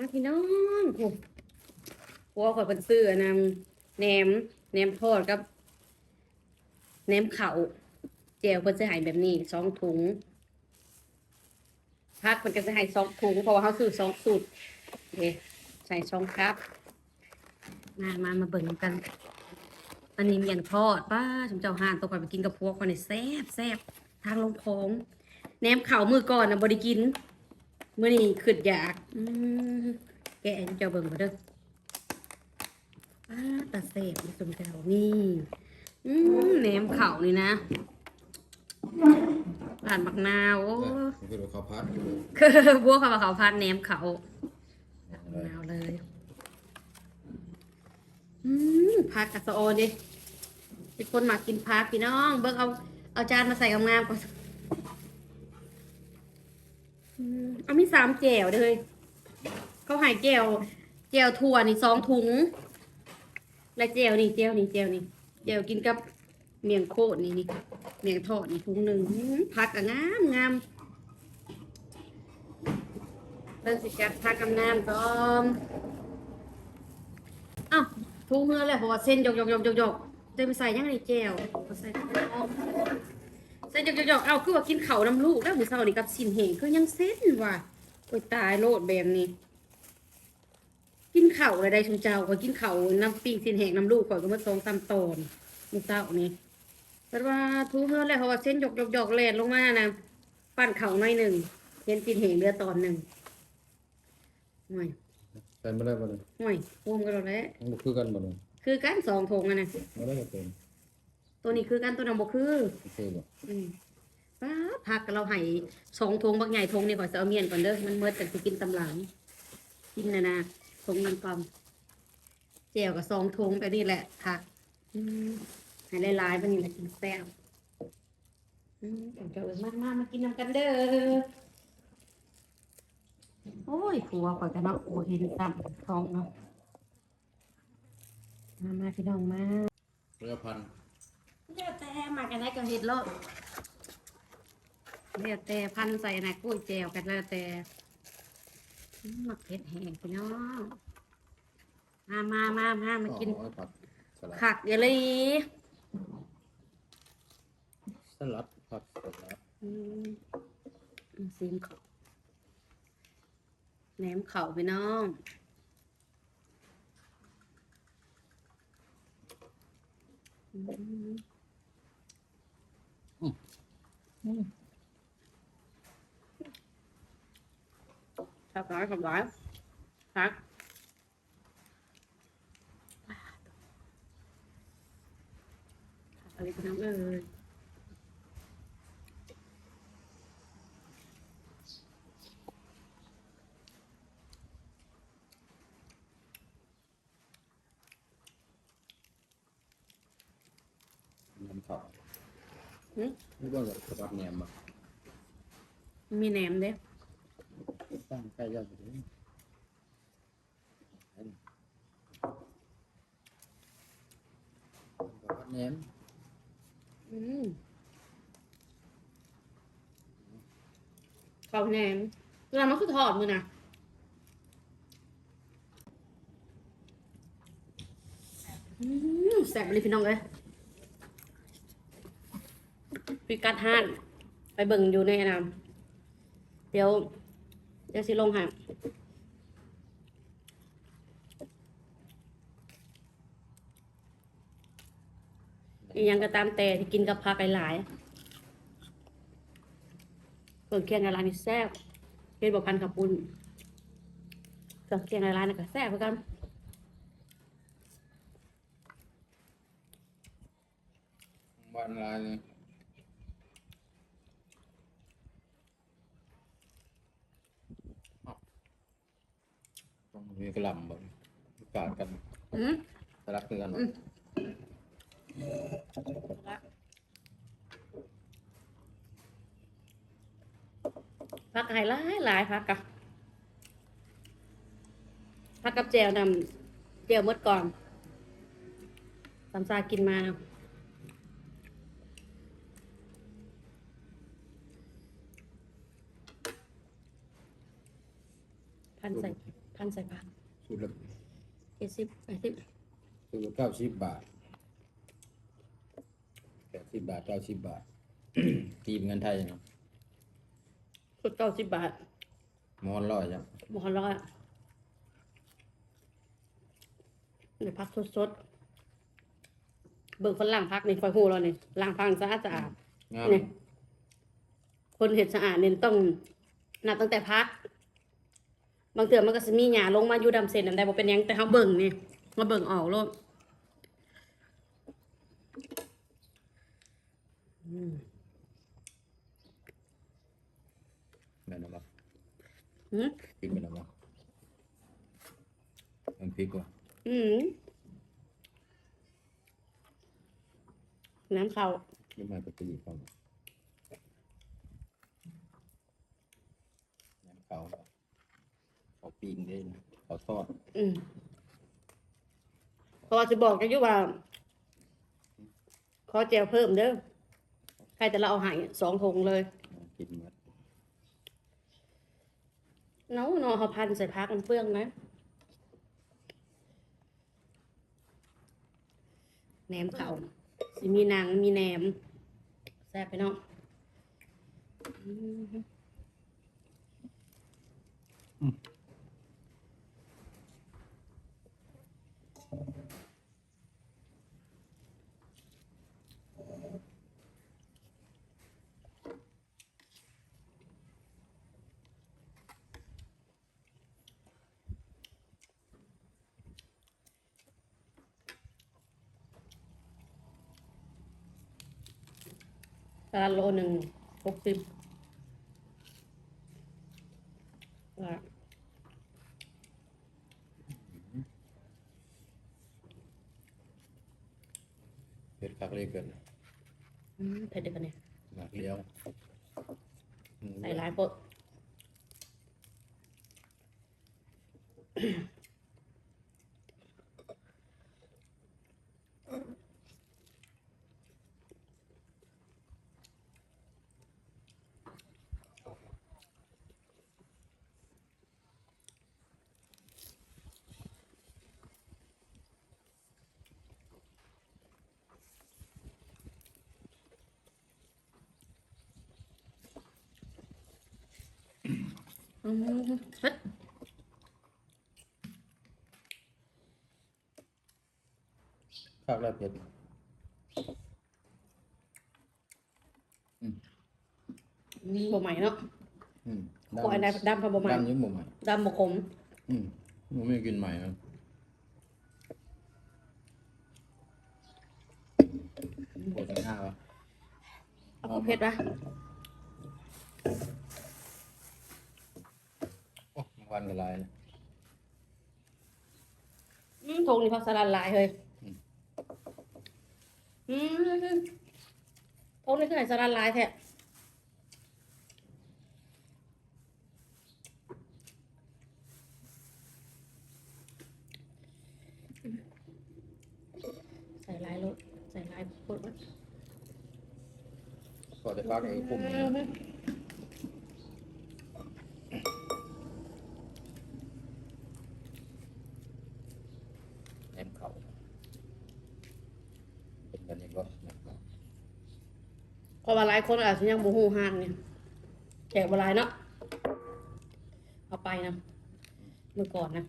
มาพี่น้องโอ้หัวข่อยเป็นซื้อนนำแหนมแหนมทอดกับแหนมเขาเจียวเพิ่นจะให้แบบนี้สองถุงพักมันก็จะให้สองถุงเพราะว่าเขาซื้อสองสูตรโอเคใส่สองครับ มามามาเบิ่งกันอันนี้เมียงทอดป้าชมเจ้าห่านตัวก่อนไปกินกับพวกคนนี่แซ่บแซ่บทางลงโค้งแหนมเข่ามือก่อนนะบไดิกิน เมื่อนี้ขึ้นอยากแกะเจ้าเบิ่งมาเด้อป้าตาแซ่บนี่ชมเจ้านี่อืมแหนมเข่านี่นะผ่านมักนาวโอ้คือข้าวผัดคือพวกเขาว่าเขาพันแหนมเขามะนาวเลยพักกับสะโอนดิเป็นคนมากินพักพี่น้อง เบิ้งเอาเอาจานมาใส่งามๆก่อน เอามีสามแจวเลยเขาหายแจวแจวถั่วนี่สองถุง และแจวนี่แจวนี่แจวนี่แจวกินกับเมียงโคตรนี่นี่เมียงทอดนี่ถุงหนึ่งผักอะงามงามเริ่มสิจัดทากำนานก่อนอ้าวทุกเมื่อเลยเพราะว่าเส้นหยกหยกหยกหยกหยกเต็มใส่ยังไงแจวใส่ ข้างนอกเส้นหยกหยกหยกเอาคือว่ากินเขาวน้ำลูกแล้วมือเช้านี่กับสินเหงคือยังเส้นว่ะโอ้ยตายโลดแบบนี้ กินเข่าวอะไรได้ชมเจ้าก็กินเข่าวน้ำปิ้งสินเหงน้ำลูกก่อนก็มาสองสามตอนมือเช้านี่แต่ว่าทุกเมื่อเลยเพราะว่าเส้นหยกหยกหยกแลนลงมานะปั้นเข่าหน่อยหนึ่งเห็นสินเหงเรือตอนหนึ่งห่วยเป็นไม่ได้บ่เลยห่วยรวมกันแล้วแหละมันบ่คือกันบ่เลยคือกันสองธงอะนะไม่ได้ก็เป็น ตัวนี้คือกันตัวนั้นบ่คือบ่คือบ่อืมป้าพักเราให้สองธงบักใหญ่ธงนี่ก่อนจะเอาเมียนก่อนเด้อมันเมื่อแต่สิกินตำหลังกินนะนะธงนั้นก่อนแจวกับสองธงไปนี่แหละผักอืมให้หลายๆวันนี้แหละกินแซ่บอืมเดี๋ยวเอิ้นมากๆมากินน้ำกันเด้อโอ้ยผัวก่อนกันเนาะโอ้เห็นซ้ำท้องเนาะมามาพี่น้องมาเรือพัน เดี๋ยวแต่มากันได้ก็เห็ดโลดเดี๋ยวแต่พันใส่นะกุ้ยแจวกันแล้วแต่มักเผ็ดแห้งพี่น้องมามามามามากินอ๋อผัดสลัดผักเดี๋ยวเลยสลัดผัดสลัดอืมซีมเขาแหนมเข่าพี่น้องอืม ขับร้อยขับร้อยพักอะ ไรพี่น้องเอ้ยน้ำข้าวหืมนี่บ่กับผัดแหนมบ่มีแหนมเด้ตั้งใกล้ยอดอยู่นี่ผัดแหนมอืมข้าวแหนมเวลามันคือทอดมือนะอืมแซ่บเลยพี่น้องเลย พิกัดห้านไปเบิ่งอยู่ในอนามเดี๋ยว เดี๋ยวสิลงหาอียังก็ตามแต่ที่กินกับผักหลายๆเครื่องเคียงในร้านนี่แซ่บเฮ็ดบ่พันกับปุ่นเครื่องเคียงในร้านนี่ก็แซ่บเหมือนกันบ้านลายนี่อ้าวต้อง มีกระหล่ำบ่กาดกันอืมสลัดคือกันบ่อืมผักไห่หลายหลายผักกะผักกับแจวนำแจวหมดก่อนสามซากินมาไผพันใส่พันใส่ผัก สูตรละเจ็ดสิบแปดสิบสูตรละเก้าสิบบาทแปดสิบบาทเก้าสิบบาท ตีเป็นเงินไทยเนาะชุดเก้าสิบบาทมอนร้อยจ้ะหมอร้อยเดี๋ยวพักสดๆเบิ่งคนล่างพักนี่คอยหูเราเนี่ยล่างพักสะอาดสะอาดงามเนี่ยคนเห็ดสะอาดเนี่ยต้องนับตั้งแต่พัก บางเถื่อมันก็จะมีหยาลงมาอยู่ดำเส้นนั่นได้บ่เป็นหยังแต่เขาเบิ่งนี่มาเบิ่งออกโลดอืมแม่นบ่หืมพริกแม่นบ่มันพริกว่ะอืมน้ำเขานี่มาก็ตีเข้ามาน้ำเขา เขาปิ้งได้นะเขาทอดอืมเพราะว่าจะบอกกันอยู่ว่า ขอแจวเพิ่มเด้อใครแต่เราเอาใหายสองถุงเลย กินหมดเนาะเนาะเขาพันใส่พักมันเปลืองนะแหนมเขาสิมีหนังมีแหนมแซ่บไปเนาะอืมาดโลหนึ่งหกสิบว่าเผ็ดคักเลยเกินอืมเผ็ดเดียวกันเนี่ยหมักเลี้ยวอืมใส่หลายโปะ อืมเผ็ดคักแล้วเผ็ดอืมบ่ใหม่เนาะอืมกอันใดดำกับบ่ใหม่ดำอยิ่งบ่ใหม่ดำบ่ขมอืมมันไม่กินใหม่นะโคตรง่าวะเอาข้าวเผ็ดปะ โอ้ราง วันละลายนะอืมทงนี่เขาสลัดหลายเลยอืมอืมทงนี่คือไหนสลัดหลายแท้ใส่หลายรสใส่หลายโคตรพอจะพักไอ้ปุ่มนี้นะแหนมเขาเป็นกันยังก็นะครับ เพราะ ว่าหลายคนอาจจะยังบูฮูห้างเนี่ยแจกบหลายเนาะเอาไปนะเมื่อก่อนนะ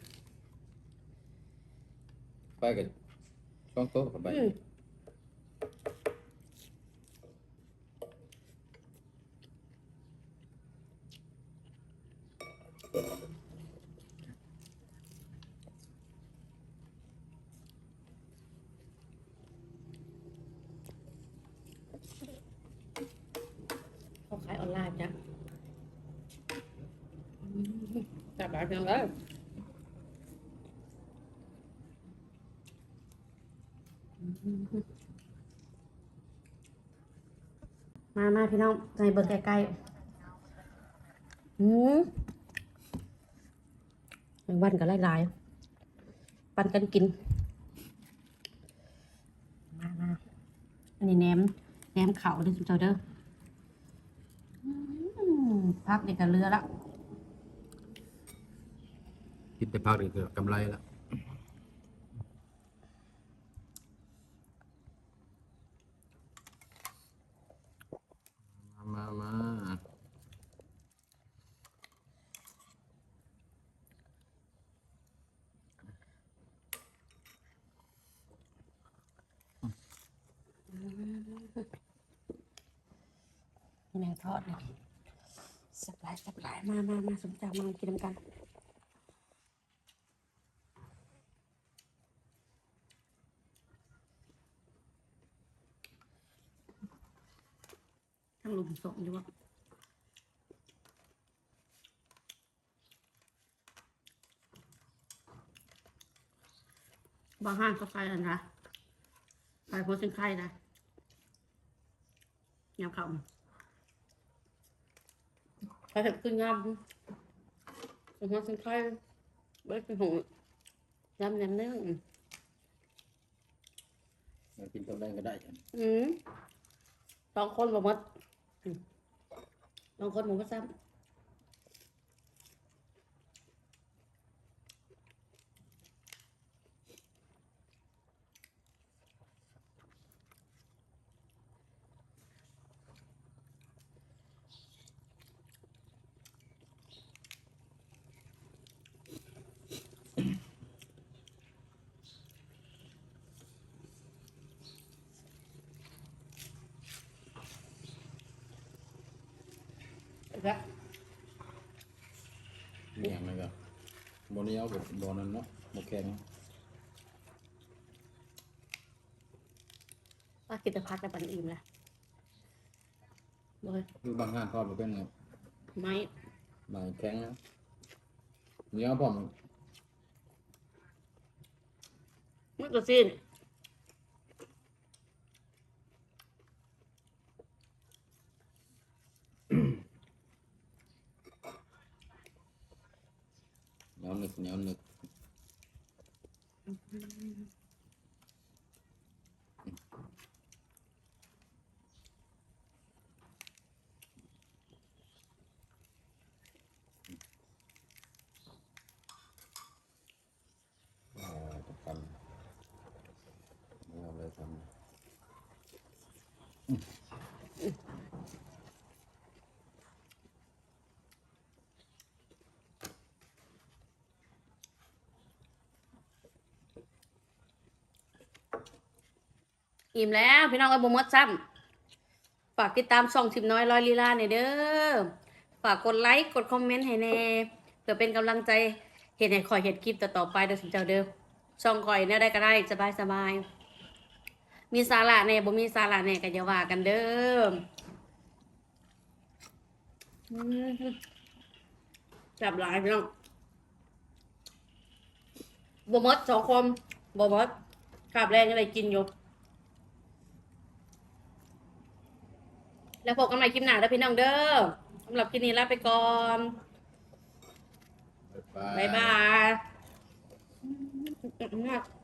ไปกันช่องโต๊ะกับไป อืมเขาขายออนไลน์จ้ะอืม จับแบบนั้นเลยมามาพี่น้องในเบิร์ใกล้ๆอืมแมงวันก็หลายๆปันกันกิน มามาอันนี้แหนมแหนมเขาเด้อจุ๊เจ้าเด้ออืมพักเด็กกับเรือละ กินแต่พักนี่คือกำไรและมามามาแมงทอดเลยสับหลายสับหลายมามามาสมจังมากินกัน ลุมสมอยู่วะบางห้างก็ใส่อันนะใส่โพสิงไข่นะยำเขาใส่เห็ดขึ้นยำเป็นหัวสิงไข่เบิดเป็นหูยำแหนมเนื้อมากินตอนแรกก็ได้จ้ะอืมสองคนบ่หมด ลองคนบ่หมดซ้ำ แล้วมีอย่างไรก็บนนี้เอาแบบบนนั้นเนาะโมแข็งป้ากินแต่พักแต่ปันอิ่มแล้วเลยคือบางงานทอดมาเป็นไงไม้บางแข็งนะเนื้อผมไม่กระสิ้น เหนียวหนึกเหนียวหนึกอ่าจะทำเอิ่มแล้ว พี่น้องเอาบ่หมดซ้ำฝากติดตามช่องทิมน้อยร้อยลีลาเนี่ยเด้อฝากกดไลค์กดคอมเมนต์ให้แน่เพื่อเป็นกำลังใจเห็นให้คอยเห็นคลิปต่อๆไปเด้อสิเจ้าเด้อช่องคอยเนี่ยได้ก็ได้สบายสบายมีสาระแน่บ่มีสาระแน่ก็อย่าว่ากันเด้ออืมจับหลายพี่น้องบ่มดสองคนบ่มดขาบแรงอะไรกินอยู่ แล้วพบกันใหม่คลิปหน้าเด้อพี่น้องเด้อสำหรับคลิปนี้ลาไปก่อนบ๊ายบายบ๊ายบาย